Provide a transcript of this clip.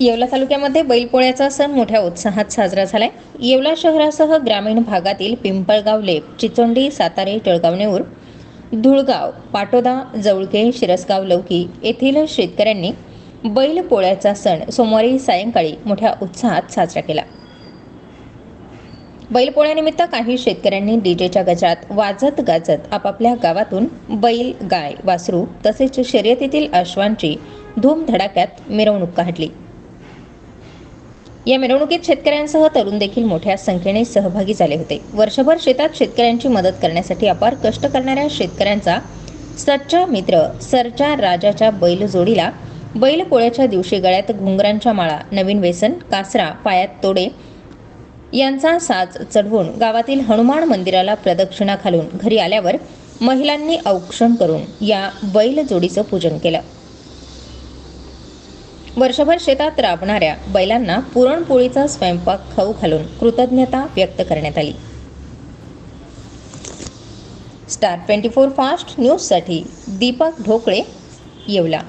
येवला तालुक्यामध्ये बैलपोळ्याचा सण मोठ्या उत्साहात साजरा झालाय. येवला शहरासह ग्रामीण भागातील पिंपळगाव लेप चिचोंडी सातारे टिळगाव नेऊर धुळगाव पाटोदा जवळके शिरसगाव लौकी येथील शेतकऱ्यांनी बैलपोळ्याचा सण सोमवारी सायंकाळी मोठ्या उत्साहात साजरा केला. बैलपोळ्यानिमित्त काही शेतकऱ्यांनी डीजेच्या गजरात वाजत गाजत आपापल्या गावातून बैल गाय वासरू तसेच शर्यतीतील अश्वांची धूमधडाक्यात मिरवणूक काढली. या मिरवणुकीत शेतकऱ्यांसह तरुण देखील मोठ्या संख्येने सहभागी झाले होते. वर्षभर शेतात शेतकऱ्यांची मदत करण्यासाठी अपार कष्ट करणाऱ्या शेतकऱ्यांचा सच्चा मित्र सरच्या राजाच्या बैल जोडीला बैल पोळ्याच्या दिवशी गळ्यात घुंगरांच्या माळा नवीन व्यसन कासरा पायात तोडे यांचा साज चढवून गावातील हनुमान मंदिराला प्रदक्षिणा घालून घरी आल्यावर महिलांनी औक्षण करून या बैल जोडीचं पूजन केलं. वर्षभर शेतात राबणाऱ्या बैलांना पुरणपोळीचा स्वयंपाक खाऊ घालून कृतज्ञता व्यक्त करण्यात आली. स्टार ट्वेंटी फोर फास्ट न्यूजसाठी दीपक ढोकळे येवला.